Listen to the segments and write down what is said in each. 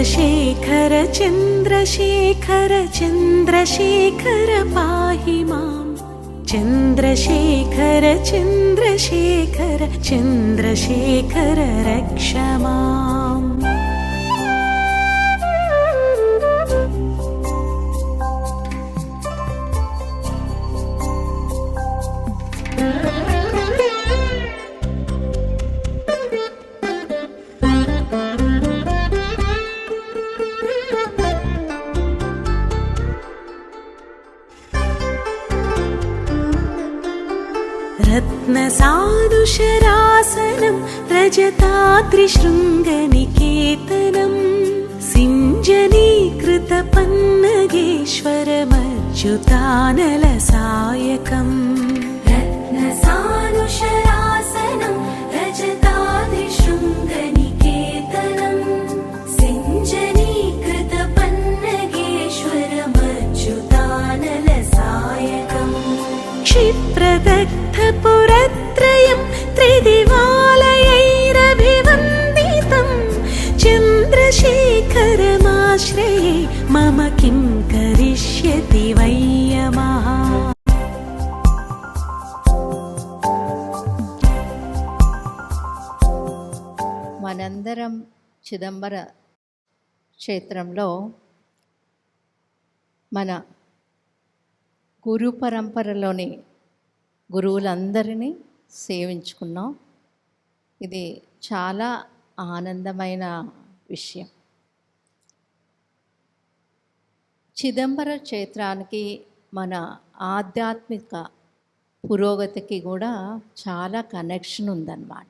चन्द्रशेखर चन्द्रशेखर पाहि माम् चन्द्रशेखर चन्द्रशेखर चन्द्रशेखर रक्ष माम् रत्नसानुशरासनं रजताद्रिशृङ्गनिकेतनम् सिञ्जनीकृतपन्नगेश्वरमच्युतानलसायकम् रत्नसानुशरासनं चन्द्रशेखरमाश्रये मम किं करिष्यति वैयमः మనందరం చిదంబర క్షేత్రంలో మన గురు పరంపరలోని గురువులందరినీ సేవించుకున్నాం ఇది చాలా ఆనందమైన విషయం చిదంబర క్షేత్రానికి మన ఆధ్యాత్మిక పురోగతికి కూడా చాలా కనెక్షన్ ఉందన్నమాట.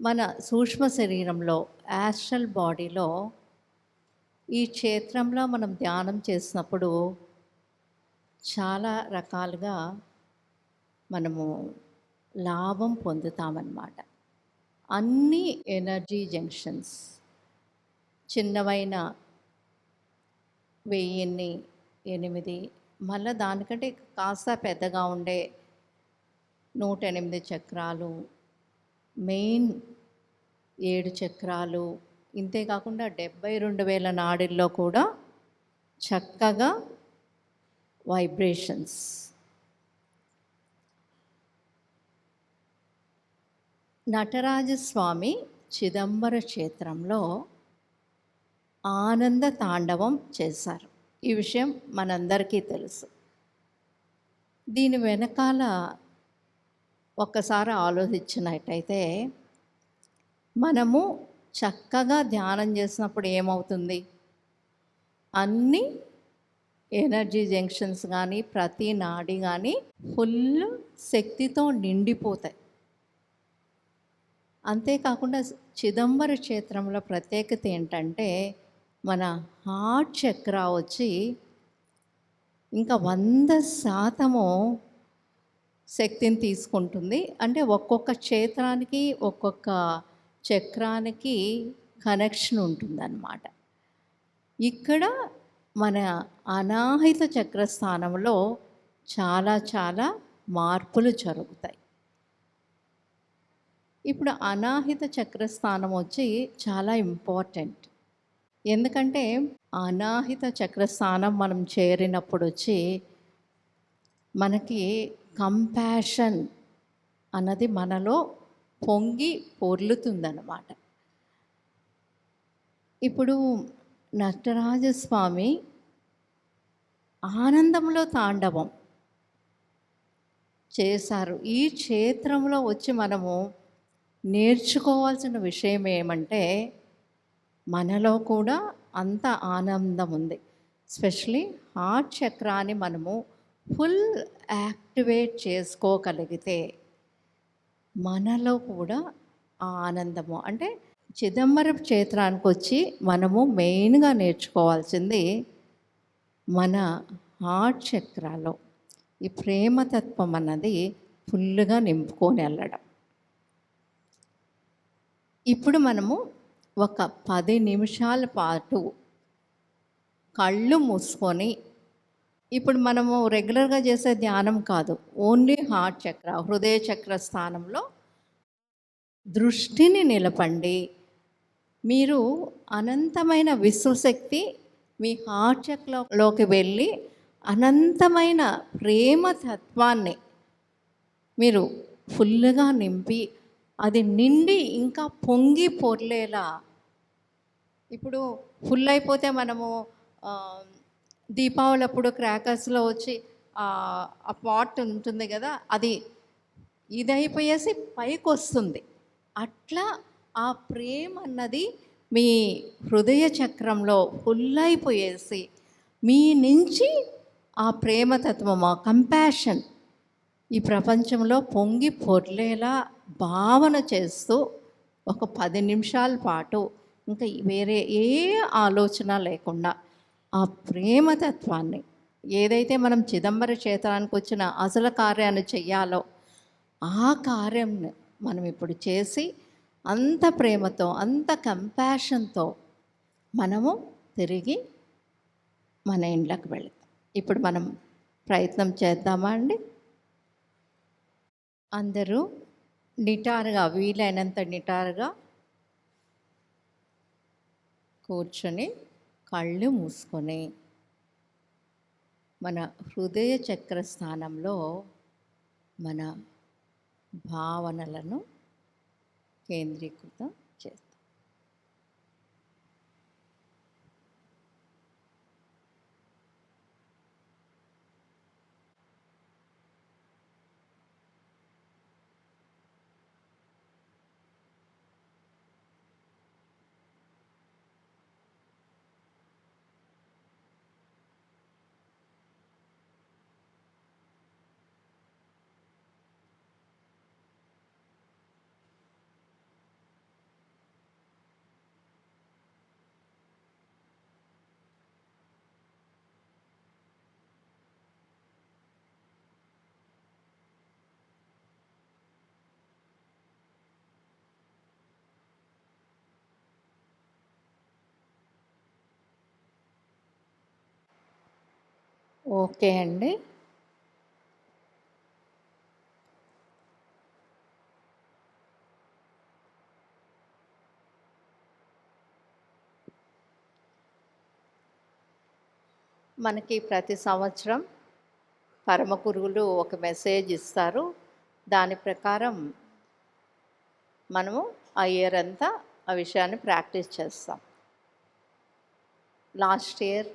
మన సూక్ష్మ శరీరంలో యాస్ట్రల్ బాడీలో ఈ క్షేత్రంలో మనం ధ్యానం చేసినప్పుడు చాలా రకాలుగా మనము లాభం పొందుతామన్నమాట. అన్ని ఎనర్జీ జంక్షన్స్ చిన్నవైన వెయ్యిన్ని ఎనిమిది మళ్ళీ దానికంటే కాస్త పెద్దగా ఉండే నూట ఎనిమిది చక్రాలు మెయిన్ ఏడు చక్రాలు ఇంతే కాకుండా డెబ్బై రెండు వేల నాడుల్లో కూడా చక్కగా వైబ్రేషన్స్. నటరాజస్వామి చిదంబర క్షేత్రంలో ఆనంద తాండవం చేశారు. ఈ విషయం మనందరికీ తెలుసు. దీని వెనకాల ఒక్కసారి ఆలోచించినట్టయితే మనము చక్కగా ధ్యానం చేసినప్పుడు ఏమవుతుంది? అన్ని ఎనర్జీ జంక్షన్స్ కానీ ప్రతి నాడి కానీ ఫుల్ శక్తితో నిండిపోతాయి. అంతేకాకుండా చిదంబర క్షేత్రంలో ప్రత్యేకత ఏంటంటే మన హార్ట్ చక్ర వచ్చి ఇంకా వంద శాతము శక్తిని తీసుకుంటుంది. అంటే ఒక్కొక్క క్షేత్రానికి ఒక్కొక్క చక్రానికి కనెక్షన్ ఉంటుందన్నమాట. ఇక్కడ మన అనాహిత చక్రస్థానంలో చాలా చాలా మార్పులు జరుగుతాయి. ఇప్పుడు అనాహిత చక్రస్థానం వచ్చి చాలా ఇంపార్టెంట్ ఎందుకంటే అనాహిత చక్రస్థానం మనం చేరినప్పుడు వచ్చి మనకి కంపాషన్ అన్నది మనలో పొంగి పొర్లుతుందన్నమాట. ఇప్పుడు నటరాజస్వామి ఆనందంలో తాండవం చేశారు. ఈ క్షేత్రంలో వచ్చి మనము నేర్చుకోవాల్సిన విషయం ఏమంటే మనలో కూడా అంత ఆనందం ఉంది స్పెషలీ హార్ట్ చక్రాన్ని మనము ఫుల్ యాక్టివేట్ చేసుకోగలిగితే మనలో కూడా ఆ ఆనందము. అంటే చిదంబరం క్షేత్రానికి వచ్చి మనము మెయిన్గా నేర్చుకోవాల్సింది మన హార్ట్ చక్రాలో ఈ ప్రేమతత్వం అన్నది ఫుల్గా నింపుకొని వెళ్ళడం ఇప్పుడు మనము ఒక పది నిమిషాల పాటు కళ్ళు మూసుకొని ఇప్పుడు మనము రెగ్యులర్గా చేసే ధ్యానం కాదు ఓన్లీ హార్ట్ చక్ర హృదయ చక్ర స్థానంలో దృష్టిని నిలపండి. మీరు అనంతమైన విశ్వశక్తి మీ హార్ట్ చక్రలోకి వెళ్ళి అనంతమైన ప్రేమ తత్వాన్ని మీరు ఫుల్గా నింపి అది నిండి ఇంకా పొంగి పొర్లేలా ఇప్పుడు ఫుల్ అయిపోతే మనము దీపావళి అప్పుడు క్రాకర్స్లో వచ్చి ఆ ఆ పాట్ ఉంటుంది కదా అది ఇదైపోయేసి పైకి వస్తుంది అట్లా ఆ ప్రేమ అన్నది మీ హృదయ చక్రంలో ఫుల్ అయిపోయేసి మీ నుంచి ఆ ప్రేమతత్వం ఆ కంపాషన్ ఈ ప్రపంచంలో పొంగి పొర్లేలా భావన చేస్తూ ఒక పది నిమిషాల పాటు ఇంకా వేరే ఏ ఆలోచన లేకుండా ఆ ప్రేమతత్వాన్ని ఏదైతే మనం చిదంబర క్షేత్రానికి వచ్చిన అసలు కార్యాన్ని చెయ్యాలో ఆ కార్యం మనం ఇప్పుడు చేసి అంత ప్రేమతో అంత కంపాషన్తో మనము తిరిగి మన ఇండ్లకు వెళతాం. ఇప్పుడు మనం ప్రయత్నం చేద్దామా అండి? అందరూ నిటారుగా వీలైనంత నిటారుగా కూర్చొని కళ్ళు మూసుకొని మన హృదయ చక్ర స్థానంలో మన భావనలను కేంద్రీకృతం చేస్తాం ఓకే అండి. మనకి ప్రతి సంవత్సరం పరమ గురువులు ఒక మెసేజ్ ఇస్తారు. దాని ప్రకారం మనము ఆ ఇయర్ అంతా ఆ విషయాన్ని ప్రాక్టీస్ చేస్తాం. లాస్ట్ ఇయర్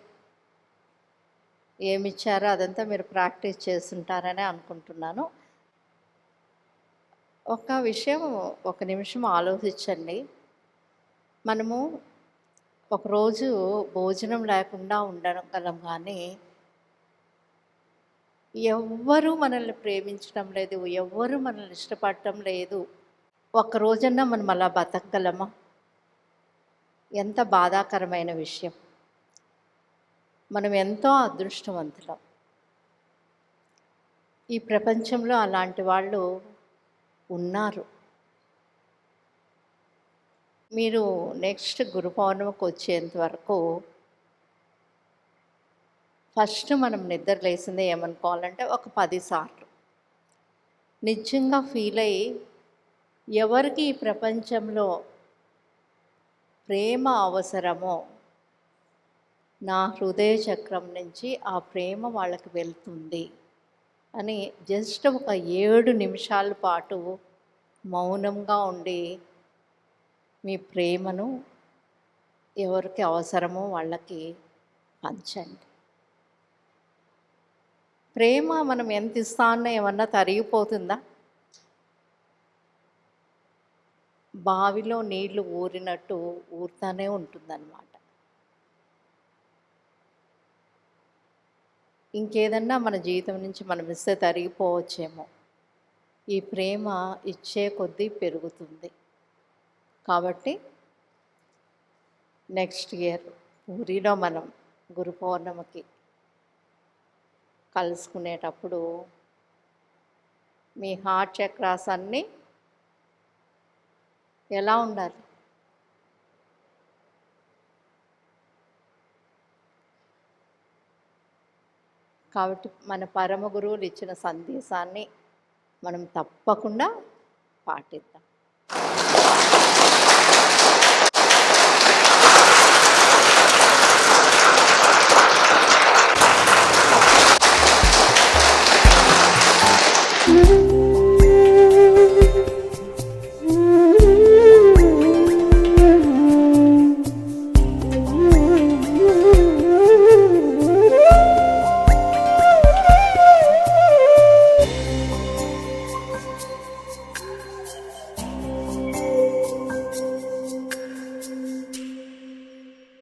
ఏమి ఇచ్చారో అదంతా మీరు ప్రాక్టీస్ చేస్తుంటారని అనుకుంటున్నాను. ఒక విషయం ఒక నిమిషం ఆలోచించండి. మనము ఒకరోజు భోజనం లేకుండా ఉండగలం కానీ ఎవ్వరూ మనల్ని ప్రేమించడం లేదు ఎవ్వరూ మనల్ని ఇష్టపడటం లేదు. ఒక్క రోజన్నా మనం అలా బతకగలమా? ఎంత బాధాకరమైన విషయం. మనం ఎంతో అదృష్టవంతులం. ఈ ప్రపంచంలో అలాంటి వాళ్ళు ఉన్నారు. మీరు నెక్స్ట్ గురు పౌర్ణమికి వచ్చేంత వరకు ఫస్ట్ మనం నిద్ర లేసిందే ఏమనుకోవాలంటే ఒక పది సార్లు. నిజంగా ఫీల్ అయ్యి ఎవరికి ఈ ప్రపంచంలో ప్రేమ అవసరమో నా హృదయ చక్రం నుంచి ఆ ప్రేమ వాళ్ళకి వెళ్తుంది. అని జస్ట్ ఒక ఏడు నిమిషాల పాటు మౌనంగా ఉండి మీ ప్రేమను ఎవరికి అవసరమో వాళ్ళకి పంచండి. ప్రేమ మనం ఎంత ఇస్తానో ఏమన్నా తరిగిపోతుందా? బావిలో నీళ్ళు ఊరినట్టు ఊరుతానే ఉంటుందన్నమాట. ఇంకేదన్నా మన జీవితం నుంచి మనం ఇస్తే తరిగిపోవచ్చేమో. ఈ ప్రేమ ఇచ్చే కొద్దీ పెరుగుతుంది. కాబట్టి నెక్స్ట్ ఇయర్ పూరిలో మనం గురు పౌర్ణమికి కలుసుకునేటప్పుడు మీ హార్ట్ చక్రాస్ అన్నీ ఎలా ఉండాలి? కాబట్టి మన పరమ గురువులు ఇచ్చిన సందేశాన్ని మనం తప్పకుండా పాటిద్దాం.